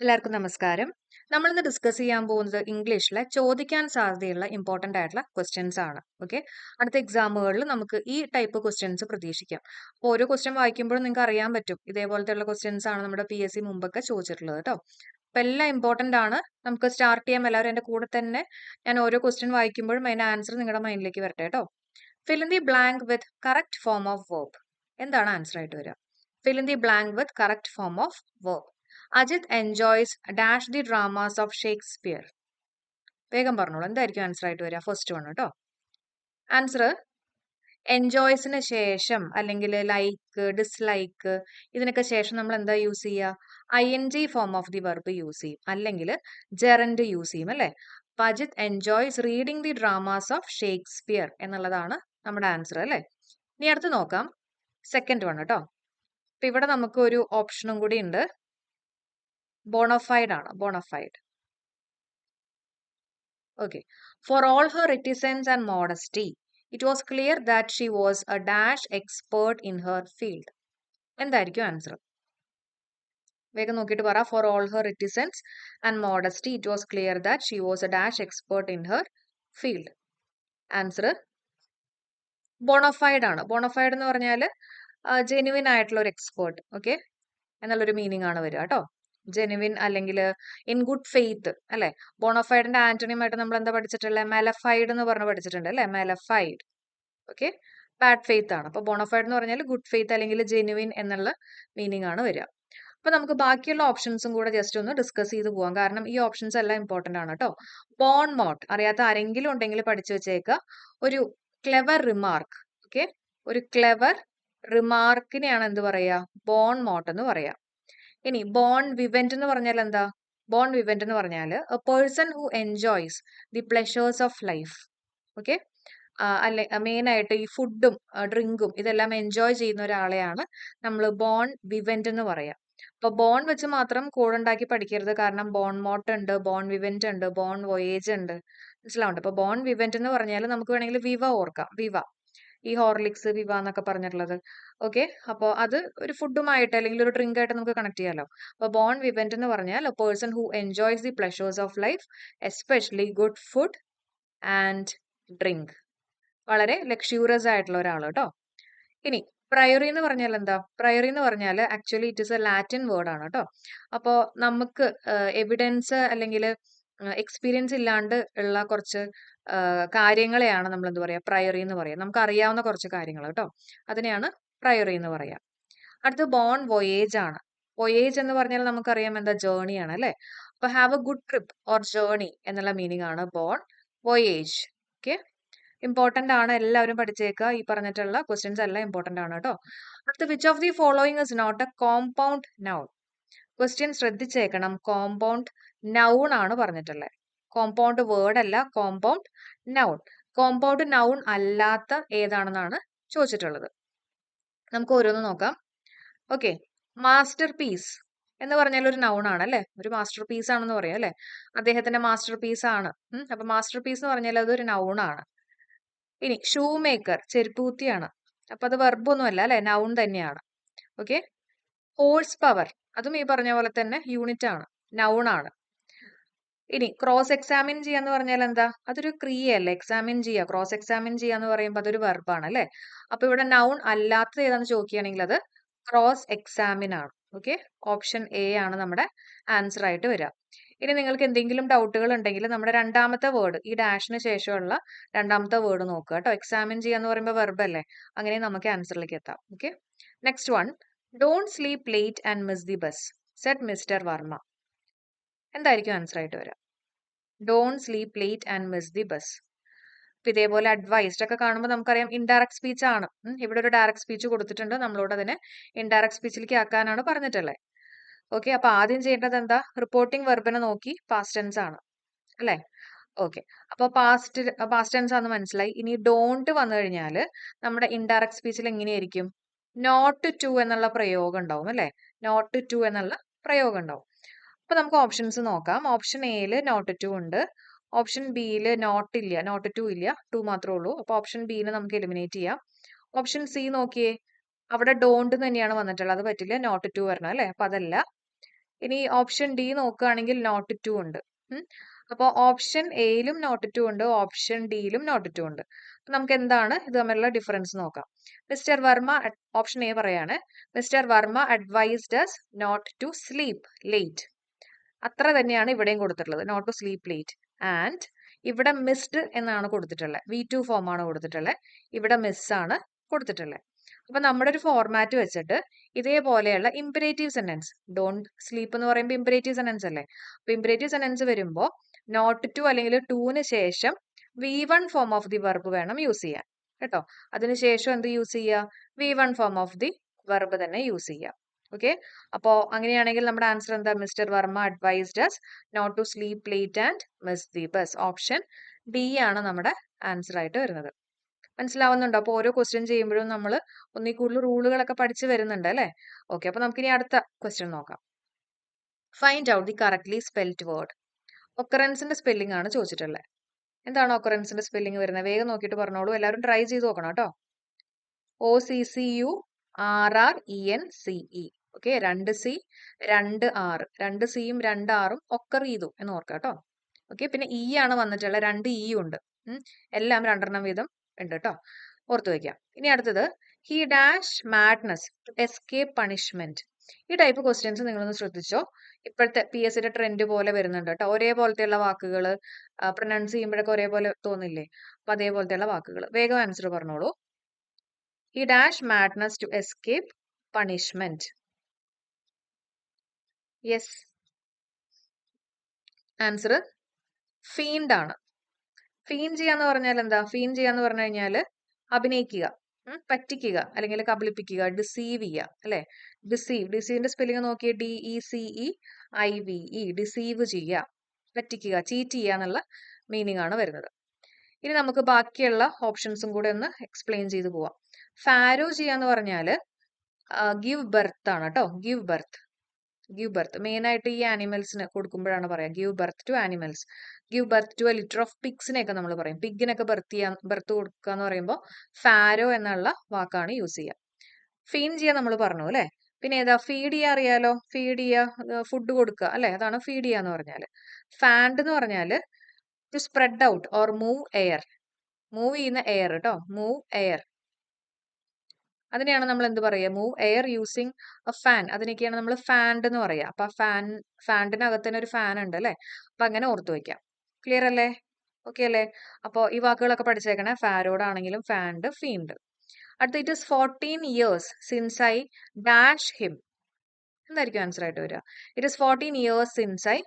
എല്ലാവർക്കും നമസ്കാരം. നമ്മൾ ഇന്ന് ഡിസ്കസ് ചെയ്യാൻ പോകുന്നത് ഇംഗ്ലീഷിലെ ചോദിക്കാൻ സാധ്യതയുള്ള ഇമ്പോർട്ടന്റ് ആയിട്ടുള്ള ക്വസ്റ്റ്യൻസ് ആണ്. ഓക്കെ അടുത്ത എക്സാമുകളിൽ നമുക്ക് ഈ ടൈപ്പ് ക്വസ്റ്റ്യൻസ് പ്രതീക്ഷിക്കാം. അപ്പോൾ ഓരോ ക്വസ്റ്റ്യൻ വായിക്കുമ്പോഴും നിങ്ങൾക്ക് അറിയാൻ പറ്റും. ഇതേപോലത്തെ ഉള്ള ക്വസ്റ്റ്യൻസ് ആണ് നമ്മുടെ പി എസ് സി മുമ്പൊക്കെ ചോദിച്ചിട്ടുള്ളത് കേട്ടോ അപ്പം എല്ലാം ഇമ്പോർട്ടന്റ് ആണ്. നമുക്ക് സ്റ്റാർട്ട് ചെയ്യാം. എല്ലാവരും എന്റെ കൂടെ തന്നെ ഞാൻ ഓരോ ക്വസ്റ്റ്യൻ വായിക്കുമ്പോഴും അതിന്റെ ആൻസർ നിങ്ങളുടെ മൈൻഡിലേക്ക് വരട്ടെ കേട്ടോ fill in the blank with correct form of verb എന്താണ് ആൻസർ ആയിട്ട് വരിക? Fill in the blank with correct form of verb Ajith enjoys dash the dramas of Shakespeare വേഗം പറഞ്ഞോളൂ എന്തായിരിക്കും ആൻസർ ആയിട്ട് വരിക? ഫസ്റ്റ് വൺ കേട്ടോ ആൻസർ എൻജോയ്സിന് ശേഷം അല്ലെങ്കിൽ ലൈക്ക് ഡിസ്ലൈക്ക് ഇതിനൊക്കെ ശേഷം നമ്മൾ എന്താ യൂസ് ചെയ്യുക I N G form of the verb use ചെയ്യും. അല്ലെങ്കിൽ ജെറൻഡ് യൂസ് ചെയ്യും അല്ലേ? അപ്പൊ Ajith enjoys reading the dramas of Shakespeare എന്നുള്ളതാണ് നമ്മുടെ ആൻസർ അല്ലേ? ഇനി അടുത്ത് നോക്കാം. സെക്കൻഡ് വൺ കേട്ടോ അപ്പൊ ഇവിടെ നമുക്ക് ഒരു ഓപ്ഷനും കൂടി ഉണ്ട്. ബോണഫൈഡ് ആണ് bona fide. Okay for all her reticence and modesty it was clear that she was a dash expert in her field എന്തായിരിക്കും ആൻസർ വേഗം നോക്കിയിട്ട് പറ. For all her reticence and modesty it was clear that she was a dash expert in her field answer bona fide ആണ്. Bonafide എന്ന് പറഞ്ഞാൽ genuine ആയിട്ടുള്ള ഒരു expert okay എന്നുള്ളൊരു മീനിങ് ആണ് വരിക കേട്ടോ. ജെനുവിൻ അല്ലെങ്കിൽ ഇൻ ഗുഡ് ഫെയ്ത്ത് അല്ലെ? ബോണോഫൈഡിന്റെ ആന്റണിയുമായിട്ട് നമ്മൾ എന്താ പഠിച്ചിട്ടുള്ളത് മെലഫൈഡ് എന്ന് പറഞ്ഞ് പഠിച്ചിട്ടുണ്ട് അല്ലെ? മെലഫൈഡ് ഓക്കെ ബാഡ് ഫെയ്ത്ത് ആണ്. അപ്പൊ ബോണോഫൈഡ് എന്ന് പറഞ്ഞാൽ ഗുഡ് ഫെയ്ത്ത് അല്ലെങ്കിൽ ജെനുവിൻ എന്നുള്ള മീനിങ് ആണ് വരിക. അപ്പൊ നമുക്ക് ബാക്കിയുള്ള ഓപ്ഷൻസും കൂടെ ജസ്റ്റ് ഒന്ന് ഡിസ്കസ് ചെയ്ത് പോകാം കാരണം ഈ ഓപ്ഷൻസ് എല്ലാം ഇമ്പോർട്ടന്റ് ആണ് കേട്ടോ. ബോൺ മോട്ട് അറിയാത്ത ആരെങ്കിലും ഉണ്ടെങ്കിൽ പഠിച്ചു വെച്ചേക്കുക ഒരു ക്ലെവർ റിമാർക്ക് ഓക്കെ ഒരു ക്ലെവർ റിമാർക്കിനെയാണ് എന്ത് പറയുക? ബോൺ മോട്ട് എന്ന് പറയാ ഇനി ബോൺ വിവെന്റ് എന്ന് പറഞ്ഞാൽ എന്താ? ബോൺ വിവെന്റ് എന്ന് പറഞ്ഞാൽ a person who enjoys the pleasures of life okay അല്ലെ മെയിനായിട്ട് ഈ ഫുഡും ഡ്രിങ്കും ഇതെല്ലാം എൻജോയ് ചെയ്യുന്ന ഒരാളെയാണ് നമ്മൾ ബോൺ വിവെന്റ് എന്ന് പറയാം. അപ്പൊ ബോൺ വെച്ച് മാത്രം കൂടുണ്ടാക്കി പഠിക്കരുത്. കാരണം ബോൺ മോട്ട് ഉണ്ട് ബോൺ വിവെന്റ് ഉണ്ട് ബോൺ വോയേജ് ഉണ്ട്. മനസ്സിലാവുണ്ട്? അപ്പൊ ബോൺ വിവെന്റ് എന്ന് പറഞ്ഞാൽ നമുക്ക് വേണമെങ്കിൽ വിവ ഓർക്കാം. വിവ. ഈ ഹോർലിക്സ് വിവ എന്നൊക്കെ പറഞ്ഞിട്ടുള്ളത്. ഓക്കെ? അപ്പോൾ അത് ഒരു ഫുഡുമായിട്ട് അല്ലെങ്കിൽ ഒരു ഡ്രിങ്ക് ആയിട്ട് നമുക്ക് കണക്ട് ചെയ്യാമല്ലോ അപ്പോൾ ബോൺ വിവെന്റ് എന്ന് പറഞ്ഞാൽ a person who enjoys the pleasures of life especially good food and drink വളരെ ലക്ഷ്യൂറസ് ആയിട്ടുള്ള ഒരാൾ കേട്ടോ. ഇനി പ്രയറി എന്ന് പറഞ്ഞാൽ എന്താ? പ്രയറി എന്ന് പറഞ്ഞാൽ actually it is a Latin word ആണ് കേട്ടോ. അപ്പോൾ നമുക്ക് എവിഡൻസ് അല്ലെങ്കിൽ എക്സ്പീരിയൻസ് ഇല്ലാണ്ട് ഉള്ള കുറച്ച് കാര്യങ്ങളെയാണ് നമ്മൾ എന്ത് പറയുക പ്രയറി എന്ന് പറയാം. നമുക്ക് അറിയാവുന്ന കുറച്ച് കാര്യങ്ങൾ കേട്ടോ. അതിനെയാണ് പ്രയറി എന്ന് പറയാം. അടുത്ത് ബോൺ വൊയേജ് ആണ്. വൊയേജ് എന്ന് പറഞ്ഞാൽ നമുക്കറിയാം എന്താ? ജേണി ആണ് അല്ലെ? അപ്പൊ have a good trip or journey എന്നുള്ള മീനിങ് ആണ് ബോൺ വൊയേജ് ഓക്കെ ഇമ്പോർട്ടന്റ് ആണ്. എല്ലാവരും പഠിച്ചേക്കുക ഈ പറഞ്ഞിട്ടുള്ള ക്വസ്റ്റ്യൻസ് എല്ലാം ഇമ്പോർട്ടന്റ് ആണ് കേട്ടോ. അടുത്ത് which of the following is not a compound noun question ശ്രദ്ധിച്ചേക്കണം. Compound noun ആണ് പറഞ്ഞിട്ടുള്ളത് കോമ്പൗണ്ട് വേർഡ് അല്ല കോമ്പൗണ്ട് നൗൺ കോമ്പൗണ്ട് നൗൺ അല്ലാത്ത ഏതാണെന്നാണ് ചോദിച്ചിട്ടുള്ളത്. നമുക്ക് ഓരോന്ന് നോക്കാം. ഓക്കെ മാസ്റ്റർ പീസ് എന്ന് പറഞ്ഞാൽ ഒരു നൗൺ ആണ് അല്ലെ? ഒരു മാസ്റ്റർ പീസ് ആണെന്ന് പറയാം അല്ലെ? അദ്ദേഹത്തിന്റെ മാസ്റ്റർ പീസ് ആണ് അപ്പൊ മാസ്റ്റർ പീസ് എന്ന് പറഞ്ഞാൽ അതൊരു നൗൺ ആണ്. ഇനി ഷൂ മേക്കർ ചെരുപ്പൂത്തിയാണ് അപ്പൊ അത് വെർബൊന്നുമല്ല അല്ലെ നൗൺ തന്നെയാണ്. ഓക്കെ ഹോഴ്സ് പവർ അതും ഈ പറഞ്ഞ പോലെ തന്നെ യൂണിറ്റ് ആണ്. നൗൺ ആണ്. ഇനി ക്രോസ് എക്സാമിൻ ചെയ്യാന്ന് പറഞ്ഞാൽ എന്താ? അതൊരു ക്രിയയല്ലേ എക്സാമിൻ ചെയ്യുക. ക്രോസ് എക്സാമിൻ ചെയ്യുക ചെയ്യാന്ന് പറയുമ്പോൾ അതൊരു വെർബാണ് അല്ലേ? അപ്പൊ ഇവിടെ നൗൺ അല്ലാത്തത് ഏതാന്ന് ചോദിക്കുകയാണെങ്കിൽ അത് ക്രോസ് എക്സാമിൻ ആണ്. ഓക്കെ ഓപ്ഷൻ എ ആണ് നമ്മുടെ ആൻസർ ആയിട്ട് വരിക. ഇനി നിങ്ങൾക്ക് എന്തെങ്കിലും ഡൗട്ടുകൾ ഉണ്ടെങ്കിൽ നമ്മുടെ രണ്ടാമത്തെ വേർഡ് ഈ ഡാഷിന് ശേഷമുള്ള രണ്ടാമത്തെ വേർഡ് നോക്കുക കേട്ടോ. എക്സാമിൻ ചെയ്യുക ചെയ്യാന്ന് പറയുമ്പോൾ വെർബ് അല്ലേ? അങ്ങനെ നമുക്ക് ആൻസറിലേക്ക് എത്താം. Okay next one don't sleep late and miss the bus said Mister Varma എന്തായിരിക്കും ആൻസർ ആയിട്ട് വരിക don't sleep late and miss the bus അപ്പം ഇതേപോലെ അഡ്വൈസ്ഡ് ഒക്കെ കാണുമ്പോൾ നമുക്കറിയാം ഇൻഡയറക്ട് സ്പീച്ച് ആണ്. ഇവിടെ ഒരു ഡയറക്ട് സ്പീച്ച് കൊടുത്തിട്ടുണ്ട്. നമ്മളോട് അതിനെ ഇൻഡയറക്ട് സ്പീച്ചിലേക്ക് ആക്കാനാണ് പറഞ്ഞിട്ടുള്ളത് ഓക്കെ അപ്പോൾ ആദ്യം ചെയ്യേണ്ടത് എന്താ? റിപ്പോർട്ടിംഗ് വെർബിനെ നോക്കി പാസ്റ്റ് ടെൻസ് ആണ്. അല്ലേ? ഓക്കെ അപ്പോൾ പാസ്റ്റ് പാസ്റ്റ് ടെൻസ് ആണെന്ന് മനസ്സിലായി. ഇനി ഡോണ്ട് വന്നു കഴിഞ്ഞാൽ നമ്മുടെ ഇൻഡയറക്ട് സ്പീച്ചിൽ എങ്ങനെയായിരിക്കും? നോട്ട് ടു എന്നുള്ള പ്രയോഗം ഉണ്ടാവും അല്ലേ? നോട്ട് ടു എന്നുള്ള പ്രയോഗം ഉണ്ടാവും. അപ്പൊ നമുക്ക് ഓപ്ഷൻസ് നോക്കാം. ഓപ്ഷൻ എയിൽ നോട്ട് ടു ഉണ്ട്. ഓപ്ഷൻ ബിയിൽ നോട്ട് ഇല്ല. നോട്ട് ടു ഇല്ല. ടു മാത്രമേ ഉള്ളൂ. അപ്പോൾ ഓപ്ഷൻ ബിനെ നമുക്ക് എലിമിനേറ്റ് ചെയ്യാം. ഓപ്ഷൻ സി നോക്കിയേ അവിടെ ഡോണ്ട് തന്നെയാണ് വന്നിട്ടുള്ളത്. അത് പറ്റില്ല. നോട്ട് ടു വരണം അല്ലേ? അപ്പൊ അതല്ല. ഇനി ഓപ്ഷൻ ഡി നോക്കുകയാണെങ്കിൽ നോട്ട് ടു ഉണ്ട്. അപ്പോൾ ഓപ്ഷൻ എയിലും നോട്ട് ടു ഉണ്ട്. ഓപ്ഷൻ ഡിയിലും നോട്ട് ടു ഉണ്ട്. അപ്പൊ നമുക്ക് എന്താണ്? ഇത് തമ്മിലുള്ള ഡിഫറൻസ് നോക്കാം. മിസ്റ്റർ വർമ്മ ഓപ്ഷൻ എ പറയാണ്. Mister Varma advised not to sleep late അത്ര തന്നെയാണ് ഇവിടെയും കൊടുത്തിട്ടുള്ളത്. Not to sleep late and ഇവിടെ മിസ്ഡ് എന്നാണ് കൊടുത്തിട്ടുള്ളത്. വി ടു ഫോം ആണ് കൊടുത്തിട്ടുള്ളത്. ഇവിടെ മിസ് ആണ് കൊടുത്തിട്ടുള്ളത്. അപ്പൊ നമ്മുടെ ഒരു ഫോർമാറ്റ് വെച്ചിട്ട് ഇതേപോലെയുള്ള ഇമ്പരേറ്റീവ് സെന്റൻസ് ഡോണ്ട് സ്ലീപ്പ് എന്ന് പറയുമ്പോൾ ഇമ്പരേറ്റീവ് സെന്റൻസ് അല്ലേ? അപ്പൊ ഇമ്പരേറ്റീവ് സെന്റൻസ് വരുമ്പോൾ നോട്ട് ടു അല്ലെങ്കിൽ ടൂന് ശേഷം V one form of the verb വേണം യൂസ് ചെയ്യാൻ. കേട്ടോ? അതിനുശേഷം എന്ത് യൂസ് ചെയ്യുക? V one form of the verb തന്നെ യൂസ് ചെയ്യുക. ഓക്കെ അപ്പോൾ അങ്ങനെയാണെങ്കിൽ നമ്മുടെ ആൻസർ എന്താ? Mister Varma advised us not to sleep late and miss the bus option D ആണ് നമ്മുടെ ആൻസർ ആയിട്ട് വരുന്നത്. മനസ്സിലാവുന്നുണ്ടോ? അപ്പോൾ ഓരോ ക്വസ്റ്റ്യൻ ചെയ്യുമ്പോഴും നമ്മൾ ഒന്നീ കൂടുതൽ റൂളുകളൊക്കെ പഠിച്ച് വരുന്നുണ്ട് അല്ലേ? ഓക്കെ അപ്പോൾ നമുക്കിനി അടുത്ത ക്വസ്റ്റ്യൻ നോക്കാം. Find out the correctly spelled word ഒക്കറൻസിന്റെ spelling ആണ് ചോദിച്ചിട്ടുള്ളത് എന്താണ് ഒക്കറൻസിന്റെ സ്പെല്ലിംഗ് വരുന്നത്? വേഗം നോക്കിയിട്ട് പറഞ്ഞോളൂ. എല്ലാവരും ട്രൈ ചെയ്ത് നോക്കണം കേട്ടോ. O C C U R R E N C E okay രണ്ട് സി രണ്ട് ആറ് രണ്ട് സിയും രണ്ട് ആറും ഒക്കർ ചെയ്തു എന്ന് ഓർക്കുക കേട്ടോ. ഓക്കെ പിന്നെ ഇ ആണ് വന്നിട്ടുള്ള രണ്ട് ഇ ഉണ്ട്. ഉം. എല്ലാം രണ്ടെണ്ണം വീതം ഉണ്ട് കേട്ടോ. ഓർത്തു വയ്ക്കാം ഇനി അടുത്തത് he dash madness escape punishment ഈ ടൈപ്പ് ക്വസ്റ്റ്യൻസ് നിങ്ങളൊന്ന് ശ്രദ്ധിച്ചോ? ഇപ്പോഴത്തെ പി എസ് സിയുടെ ട്രെൻഡ് പോലെ വരുന്നുണ്ട് കേട്ടോ. ഒരേപോലത്തെയുള്ള വാക്കുകൾ പ്രൊനൗൺസ് ചെയ്യുമ്പോഴൊക്കെ ഒരേപോലെ തോന്നില്ലേ? അപ്പൊ അതേപോലത്തെയുള്ള വാക്കുകൾ. വേഗം ആൻസർ പറഞ്ഞോളൂ. He dash madness to escape punishment yes answer fiend ആണ്. ഫീൻ ചെയ്യാന്ന് പറഞ്ഞാൽ എന്താ? ഫീൻ ചെയ്യാന്ന് പറഞ്ഞു കഴിഞ്ഞാൽ അഭിനയിക്കുക പറ്റിക്കുക അല്ലെങ്കിൽ കബളിപ്പിക്കുക ഡിസീവ് ചെയ്യുക അല്ലെ? ഡിസീവ് ഡിസീവിന്റെ spelling Nokia D E C E I V E deceive ചെയ്യുക പറ്റിക്കുക ചീറ്റ് ചെയ്യുക എന്നുള്ള മീനിങ് ആണ് വരുന്നത്. ഇനി നമുക്ക് ബാക്കിയുള്ള ഓപ്ഷൻസും കൂടെ ഒന്ന് എക്സ്പ്ലെയിൻ ചെയ്തു പോവാം. ഫാരോ ചെയ്യാന്ന് പറഞ്ഞാൽ ഗിവ് ബർത്ത് ആണ് കേട്ടോ give birth give birth main ആയിട്ട് ഈ ആനിമൽസിന് കൊടുക്കുമ്പോഴാണ് പറയാം. Give birth to animals give birth to a litter of പിഗ്സിനെയൊക്കെ നമ്മൾ പറയും. പിഗിനൊക്കെ ബർത്ത് ചെയ്യാൻ ബർത്ത് കൊടുക്കുക എന്ന് പറയുമ്പോൾ ഫാരോ എന്നുള്ള വാക്കാണ് യൂസ് ചെയ്യുക ഫീൻ ചെയ്യാൻ നമ്മൾ പറഞ്ഞു അല്ലേ? പിന്നെ ഏതാ? ഫീഡ് ചെയ്യുക അറിയാലോ? ഫീഡ് ചെയ്യുക ഫുഡ് കൊടുക്കുക അല്ലെ? അതാണ് ഫീഡ് ചെയ്യുക എന്ന് പറഞ്ഞാൽ ഫാൻഡ് എന്ന് പറഞ്ഞാൽ to spread out or move air move ചെയ്യുന്ന എയർ കേട്ടോ മൂവ് എയർ അതിനെയാണ് നമ്മൾ എന്ത് പറയുക? Move air using a fan അതിനൊക്കെയാണ് നമ്മൾ ഫാൻഡ് എന്ന് പറയുക. അപ്പൊ ഫാൻ ഫാൻഡിനകത്ത് തന്നെ ഒരു ഫാൻ ഉണ്ട് അല്ലേ? അപ്പൊ അങ്ങനെ ഓർത്തു വയ്ക്കാം ക്ലിയർ അല്ലേ? ഓക്കെ അല്ലേ? അപ്പോൾ ഈ വാക്കുകളൊക്കെ പഠിച്ചേക്കണേ. ഫാരോഡാണെങ്കിലും ഫാൻഡ് ഫീൻഡ് അടുത്ത it is fourteen years since I dash him എന്തായിരിക്കും ആൻസർ ആയിട്ട് വരിക? It is fourteen years since I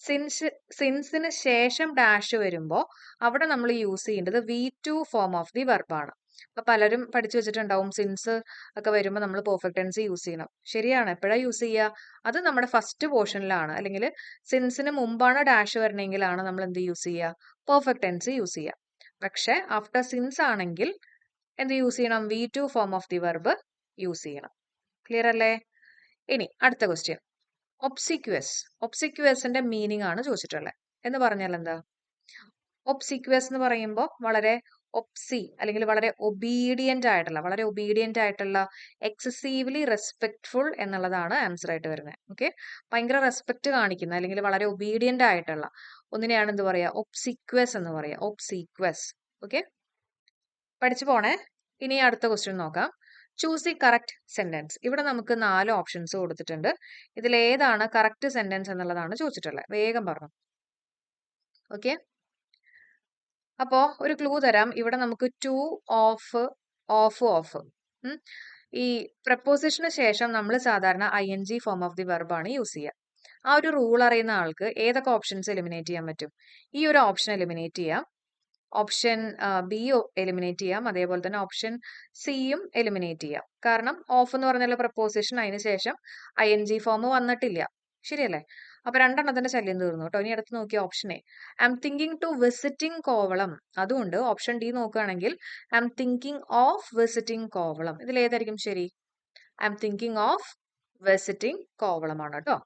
since സിൻസിന് ശേഷം ഡാഷ് വരുമ്പോൾ അവിടെ നമ്മൾ യൂസ് ചെയ്യേണ്ടത് V two form of the വെർബാണ് അപ്പൊ പലരും പഠിച്ചു വെച്ചിട്ടുണ്ടാവും. സിൻസ് ഒക്കെ വരുമ്പോൾ നമ്മൾ പെർഫെക്റ്റ് ടെൻസ് യൂസ് ചെയ്യണം. ശരിയാണ്. എപ്പോഴാണ് യൂസ് ചെയ്യുക അത് നമ്മുടെ ഫസ്റ്റ് പോർഷനിലാണ് അല്ലെങ്കിൽ സിൻസിന് മുമ്പാണ് ഡാഷ് വരണമെങ്കിലാണ് നമ്മൾ എന്ത് യൂസ് ചെയ്യുക പെർഫെക്റ്റ് ടെൻസ് യൂസ് ചെയ്യുക പക്ഷേ ആഫ്റ്റർ സിൻസ് ആണെങ്കിൽ എന്ത് യൂസ് ചെയ്യണം? V two form of the verb use ചെയ്യണം. ക്ലിയർ അല്ലേ? ഇനി അടുത്ത ക്വസ്റ്റ്യൻ ഒബ്സിക്വസ് ഒബ്സിക്വസിന്റെ മീനിങ് ആണ് ചോദിച്ചിട്ടുള്ളത് എന്ന് പറഞ്ഞാൽ എന്താ ഒബ്സിക്വസ് എന്ന് പറയുമ്പോൾ വളരെ ഒപ്സി അല്ലെങ്കിൽ വളരെ ഒബീഡിയന്റ് ആയിട്ടുള്ള വളരെ ഒബീഡിയന്റ് ആയിട്ടുള്ള എക്സസീവ്ലി റെസ്പെക്ട്ഫുൾ എന്നുള്ളതാണ് ആൻസർ ആയിട്ട് വരുന്നത്. ഓക്കെ ഭയങ്കര റെസ്പെക്ട് കാണിക്കുന്ന അല്ലെങ്കിൽ വളരെ ഒബീഡിയന്റ് ആയിട്ടുള്ള ഒന്നിനെയാണ് എന്ത് പറയുക? ഒപ്സിക്വസ് എന്ന് പറയുക. ഒപ്സിക്വസ് ഓക്കെ പഠിച്ചു പോണേ. ഇനി അടുത്ത ക്വസ്റ്റ്യൻ നോക്കാം. ചൂസ് ദി കറക്റ്റ് സെന്റൻസ് ഇവിടെ നമുക്ക് നാല് ഓപ്ഷൻസ് കൊടുത്തിട്ടുണ്ട്. ഇതിൽ ഏതാണ് കറക്റ്റ് സെന്റൻസ് എന്നുള്ളതാണ് ചോദിച്ചിട്ടുള്ളത്. വേഗം പറഞ്ഞു. ഓക്കെ അപ്പോ ഒരു ക്ലൂ തരാം. ഇവിടെ നമുക്ക് ടു ഓഫ് ഓഫ് ഓഫ് ഈ പ്രപ്പോസിഷന് ശേഷം നമ്മൾ സാധാരണ I N G form of the വെർബാണ് use ചെയ്യുക ആ ഒരു റൂൾ അറിയുന്ന ആൾക്ക് ഏതൊക്കെ ഓപ്ഷൻസ് എലിമിനേറ്റ് ചെയ്യാൻ പറ്റും? ഈ ഒരു ഓപ്ഷൻ എലിമിനേറ്റ് ചെയ്യാം. ഓപ്ഷൻ ബി എലിമിനേറ്റ് ചെയ്യാം. അതേപോലെ തന്നെ ഓപ്ഷൻ സിയും എലിമിനേറ്റ് ചെയ്യാം. കാരണം ഓഫ് എന്ന് പറഞ്ഞുള്ള പ്രപ്പോസിഷൻ അതിന് ശേഷം ഐ എൻ ജി ഫോം വന്നിട്ടില്ല. ശരിയല്ലേ? അപ്പൊ രണ്ടെണ്ണത്തിന്റെ ശല്യം തീർന്നു കേട്ടോ. ഇനി അടുത്ത് നോക്കിയ option A I'm thinking to visiting Kovalam അതുകൊണ്ട് ഓപ്ഷൻ ഡി നോക്കുകയാണെങ്കിൽ I'm thinking of visiting Kovalam ഇതിൽ ഏതായിരിക്കും ശരി? I'm thinking of visiting കോവളമാണ് കേട്ടോ.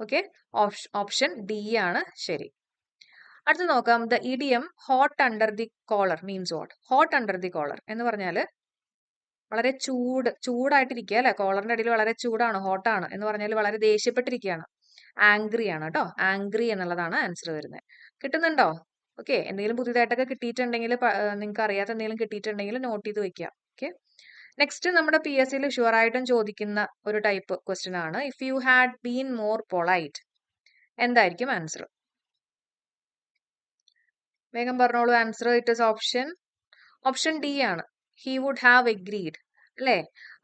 ഓക്കെ ഓപ്ഷൻ ഡി ആണ് ശരി. അടുത്ത് നോക്കാം. The idiom hot under the collar means what hot under the collar എന്ന് പറഞ്ഞാൽ വളരെ ചൂട് ചൂടായിട്ടിരിക്കുക അല്ലെ? കോളറിന്റെ അടിയിൽ വളരെ ചൂടാണ് ഹോട്ടാണ് എന്ന് പറഞ്ഞാൽ വളരെ ദേഷ്യപ്പെട്ടിരിക്കുകയാണ്. ആംഗ്രി ആണ് കേട്ടോ. ആംഗ്രി എന്നുള്ളതാണ് ആൻസർ വരുന്നത്. കിട്ടുന്നുണ്ടോ? ഓക്കെ എന്തെങ്കിലും പുതിയതായിട്ടൊക്കെ കിട്ടിയിട്ടുണ്ടെങ്കിൽ നിങ്ങൾക്ക് അറിയാത്ത എന്തെങ്കിലും കിട്ടിയിട്ടുണ്ടെങ്കിൽ നോട്ട് ചെയ്ത് വെക്കുക. ഓക്കെ നെക്സ്റ്റ് നമ്മുടെ പി എസ് സിയിൽ ഷുവർ ആയിട്ടും ചോദിക്കുന്ന ഒരു ടൈപ്പ് ക്വസ്റ്റ്യൻ ആണ്. If you had been more polite എന്തായിരിക്കും ആൻസർ വേഗം പറഞ്ഞോളൂ. Answer it is option option D ആണ്. ഹി വുഡ് ഹാവ് എഗ്രീഡ് അല്ലേ?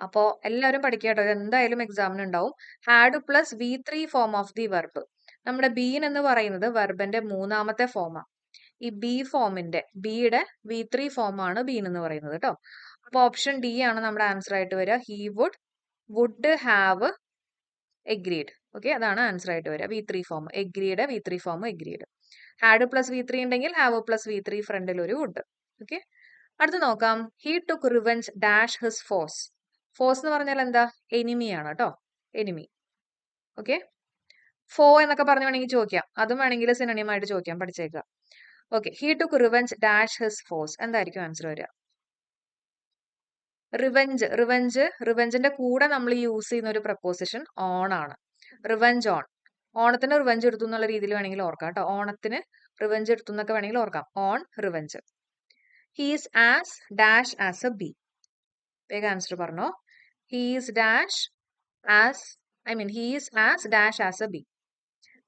അപ്പോ എല്ലാവരും പഠിക്കട്ടോ ഇത് എന്തായാലും എക്സാമിന് ഉണ്ടാവും had plus V three form of the verb നമ്മുടെ ബീൻ എന്ന് പറയുന്നത് വെർബിന്റെ മൂന്നാമത്തെ ഫോമാണ് ഈ ബി ഫോമിന്റെ ബിയുടെ വി ത്രീ ഫോം ആണ് ബീൻ എന്ന് പറയുന്നത് കേട്ടോ. അപ്പൊ ഓപ്ഷൻ ഡി ആണ് നമ്മുടെ ആൻസർ ആയിട്ട് വരിക. He would would have agreed okay അതാണ് ആൻസർ ആയിട്ട് വരിക. V three form agreed V three form agreed had plus V three ഉണ്ടെങ്കിൽ ഹാവ് പ്ലസ് വി ത്രീ ഫ്രണ്ടിൽ ഒരു വുഡ് ഓക്കെ അടുത്ത് നോക്കാം. He took revenge dash his force force എന്ന് പറഞ്ഞാൽ എന്താ? എനിമിയാണ് കേട്ടോ. എനിമി ഓക്കെ ഫോ എന്നൊക്കെ പറഞ്ഞു വേണമെങ്കിൽ ചോദിക്കാം. അതും വേണമെങ്കിൽ സിനണിയമായിട്ട് ചോദിക്കാം. പഠിച്ചേക്കാം okay he took revenge dash his force എന്തായിരിക്കും ആൻസർ വരിക? റിവെഞ്ച് റിവെഞ്ച് റിവെഞ്ചിന്റെ കൂടെ നമ്മൾ യൂസ് ചെയ്യുന്ന ഒരു പ്രപ്പോസിഷൻ ഓൺ ആണ്. റിവെഞ്ച് ഓൺ ഓണത്തിന് റിവെഞ്ച് എടുത്തു എന്നുള്ള രീതിയിൽ വേണമെങ്കിൽ ഓർക്കാം കേട്ടോ. ഓണത്തിന് റിവെഞ്ച് എടുത്തു എന്നൊക്കെ വേണമെങ്കിൽ ഓർക്കാം. On revenge he's as dash as A B വേഗം ആൻസർ പറഞ്ഞോ. He's dash as I mean he's as dash as A B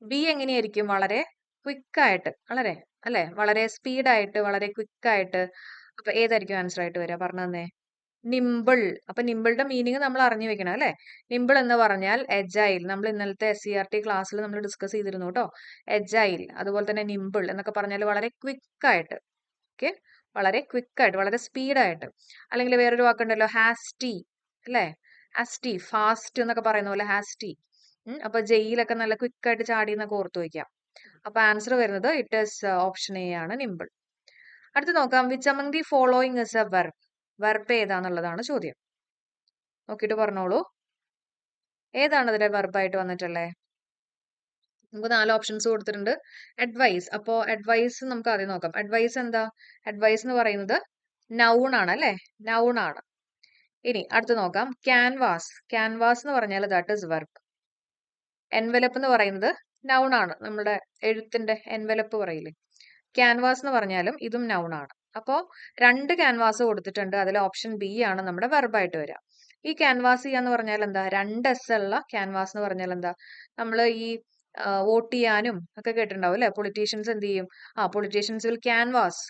B എങ്ങനെയായിരിക്കും? വളരെ ക്വിക്കായിട്ട് വളരെ അല്ലെ? വളരെ സ്പീഡായിട്ട് വളരെ ക്വിക്കായിട്ട് അപ്പൊ ഏതായിരിക്കും ആൻസർ ആയിട്ട് വരിക പറഞ്ഞു തന്നെ. നിമ്പിൾ അപ്പൊ നിമ്പിളുടെ മീനിങ് നമ്മൾ അറിഞ്ഞു വെക്കണം അല്ലെ? നിമ്പിൾ എന്ന് പറഞ്ഞാൽ എജൈൽ നമ്മൾ ഇന്നലത്തെ എസ് സി ആർ ടി ക്ലാസ്സിൽ നമ്മൾ ഡിസ്കസ് ചെയ്തിരുന്നു കേട്ടോ. എജൈൽ അതുപോലെ തന്നെ നിമ്പിൾ എന്നൊക്കെ പറഞ്ഞാൽ വളരെ ക്വിക്കായിട്ട് ഓക്കെ വളരെ ക്വിക്കായിട്ട് വളരെ സ്പീഡായിട്ട് അല്ലെങ്കിൽ വേറൊരു വാക്കുണ്ടല്ലോ ഹാസ്റ്റി അല്ലേ? ഹാസ്റ്റി ഫാസ്റ്റ് എന്നൊക്കെ പറയുന്ന പോലെ ഹാസ്റ്റി അപ്പൊ ജയിലൊക്കെ നല്ല ക്വിക്കായിട്ട് ചാടി എന്നൊക്കെ ഓർത്തു വയ്ക്കാം. അപ്പൊ ആൻസർ വരുന്നത് ഇറ്റ് ഇസ് ഓപ്ഷൻ എ ആണ് നിമ്പിൾ അടുത്ത് നോക്കാം which among the following is a verb verb ഏതാന്നുള്ളതാണ് ചോദ്യം. നോക്കിയിട്ട് പറഞ്ഞോളൂ. ഏതാണ് ഇതിലെ വെർബായിട്ട് വന്നിട്ടുള്ളത് നമുക്ക് നാല് ഓപ്ഷൻസ് കൊടുത്തിട്ടുണ്ട്. അഡ്വൈസ് അപ്പോൾ അഡ്വൈസ് നമുക്ക് ആദ്യം നോക്കാം. അഡ്വൈസ് എന്താ? അഡ്വൈസ് എന്ന് പറയുന്നത് നൗൺ ആണ് അല്ലേ? നൗൺ ആണ്. ഇനി അടുത്ത് നോക്കാം. ക്യാൻവാസ് ക്യാൻവാസ് എന്ന് പറഞ്ഞാൽ ദാറ്റ് ഇസ് വർക്ക് എൻവലപ്പ് എന്ന് പറയുന്നത് നൗൺ ആണ്. നമ്മുടെ എഴുത്തിന്റെ എൻവലപ്പ് പറയില്ലേ? ക്യാൻവാസ് എന്ന് പറഞ്ഞാലും ഇതും നൗൺ ആണ്. അപ്പോൾ രണ്ട് ക്യാൻവാസ് കൊടുത്തിട്ടുണ്ട്. അതിൽ ഓപ്ഷൻ ബി ആണ് നമ്മുടെ വെർബായിട്ട് വരിക. ഈ ക്യാൻവാസ് ചെയ്യാന്ന് പറഞ്ഞാൽ എന്താ? രണ്ട് എസ് ഉള്ള ക്യാൻവാസ് എന്ന് പറഞ്ഞാൽ എന്താ? നമ്മൾ ഈ വോട്ട് ചെയ്യാനും ഒക്കെ കേട്ടിട്ടുണ്ടാവും അല്ലെ? പൊളിറ്റീഷ്യൻസ് എന്ത് ചെയ്യും? ആ politicians will canvass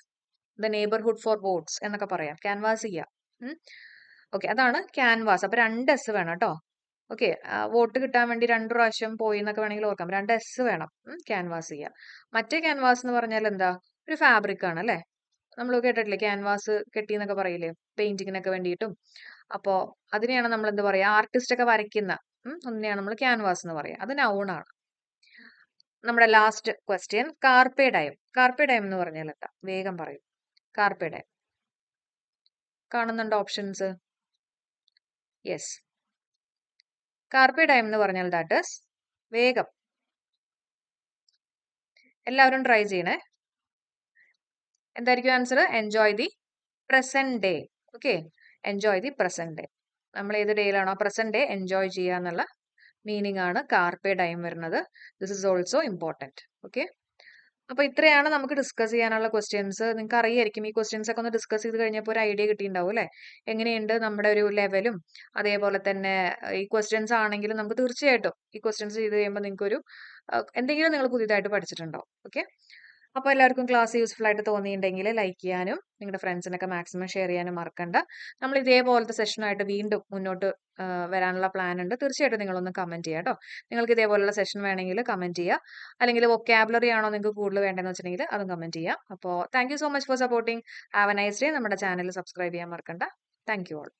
the neighbourhood for votes എന്നൊക്കെ പറയാം. ക്യാൻവാസ് ചെയ്യാം. ഓക്കെ അതാണ് ക്യാൻവാസ് അപ്പൊ രണ്ട് എസ് വേണം കേട്ടോ. ഓക്കെ വോട്ട് കിട്ടാൻ വേണ്ടി രണ്ടു പ്രാവശ്യം പോയി എന്നൊക്കെ വേണമെങ്കിൽ ഓർക്കാം. രണ്ട് എസ് വേണം. ക്യാൻവാസ് ചെയ്യാം. മറ്റേ ക്യാൻവാസ് എന്ന് പറഞ്ഞാൽ എന്താ? ഒരു ഫാബ്രിക് ആണ് അല്ലെ? നമ്മൾ കേട്ടിട്ടില്ലേ? ക്യാൻവാസ് കെട്ടി എന്നൊക്കെ പറയില്ലേ? പെയിന്റിങ്ങിനൊക്കെ വേണ്ടിയിട്ടും. അപ്പോ അതിനെയാണ് നമ്മൾ എന്ത് പറയാ? ആർട്ടിസ്റ്റ് ഒക്കെ വരയ്ക്കുന്ന. ഒന്നിനെയാണ് നമ്മൾ ക്യാൻവാസ് എന്ന് പറയാം. അത് നൗൺ ആണ്. നമ്മുടെ ലാസ്റ്റ് ക്വസ്റ്റ്യൻ കാർപ്പേ ഡയം കാർപ്പേ ഡയം എന്ന് പറഞ്ഞാൽ എന്താ? വേഗം പറയും. കാർപ്പേ ഡയം കാണുന്നുണ്ടോ ഓപ്ഷൻസ് യെസ് കാർപ്പേ ഡയം എന്ന് പറഞ്ഞാൽ ദാറ്റ് ഇസ് വേഗം. എല്ലാവരും ട്രൈ ചെയ്യണേ. എന്തായിരിക്കും answer enjoy the present day okay enjoy the present day നമ്മൾ ഏത് ഡേയിലാണോ പ്രസന്റ് ഡേ എൻജോയ് ചെയ്യുക എന്നുള്ള മീനിങ് ആണ് കാർപ്പേ ഡൈം വരുന്നത്. This is also important okay അപ്പൊ ഇത്രയാണ് നമുക്ക് ഡിസ്കസ് ചെയ്യാനുള്ള ക്വസ്റ്റ്യൻസ് നിങ്ങൾക്ക് അറിയായിരിക്കും ഈ ക്വസ്റ്റ്യൻസ് ഒക്കെ ഒന്ന് ഡിസ്കസ് ചെയ്ത് കഴിഞ്ഞപ്പോൾ ഒരു ഐഡിയ കിട്ടിയിട്ടുണ്ടാവും അല്ലേ? എങ്ങനെയുണ്ട് നമ്മുടെ ഒരു ലെവലും അതേപോലെ തന്നെ ഈ ക്വസ്റ്റ്യൻസ് ആണെങ്കിലും നമുക്ക് തീർച്ചയായിട്ടും ഈ ക്വസ്റ്റ്യൻസ് ചെയ്ത് കഴിയുമ്പോൾ നിങ്ങൾക്കൊരു എന്തെങ്കിലും നിങ്ങൾ പുതിയതായിട്ട് പഠിച്ചിട്ടുണ്ടാവും. ഓക്കെ അപ്പോൾ എല്ലാവർക്കും ക്ലാസ് യൂസ്ഫുൾ ആയിട്ട് തോന്നിയിട്ടുണ്ടെങ്കിൽ ലൈക്ക് ചെയ്യാനും നിങ്ങളുടെ ഫ്രണ്ട്സിനൊക്കെ മാക്സിമം ഷെയർ ചെയ്യാനും മറക്കണ്ട. നമ്മൾ ഇതേപോലത്തെ സെഷനായിട്ട് വീണ്ടും മുന്നോട്ട് വരാനുള്ള പ്ലാൻ ഉണ്ട്. തീർച്ചയായിട്ടും നിങ്ങളൊന്ന് കമന്റ് ചെയ്യുക കേട്ടോ നിങ്ങൾക്ക് ഇതേപോലുള്ള സെഷൻ വേണമെങ്കിൽ കമന്റ് ചെയ്യുക അല്ലെങ്കിൽ വൊക്കാബുലറി ആണോ നിങ്ങൾക്ക് കൂടുതൽ വേണ്ടതെന്ന് വെച്ചിട്ടുണ്ടെങ്കിൽ അതും കമന്റ് ചെയ്യാം. അപ്പോൾ thank so much for supporting have a nice day നമ്മുടെ ചാനൽ സബ്സ്ക്രൈബ് ചെയ്യാൻ മറക്കണ്ട. Thank you all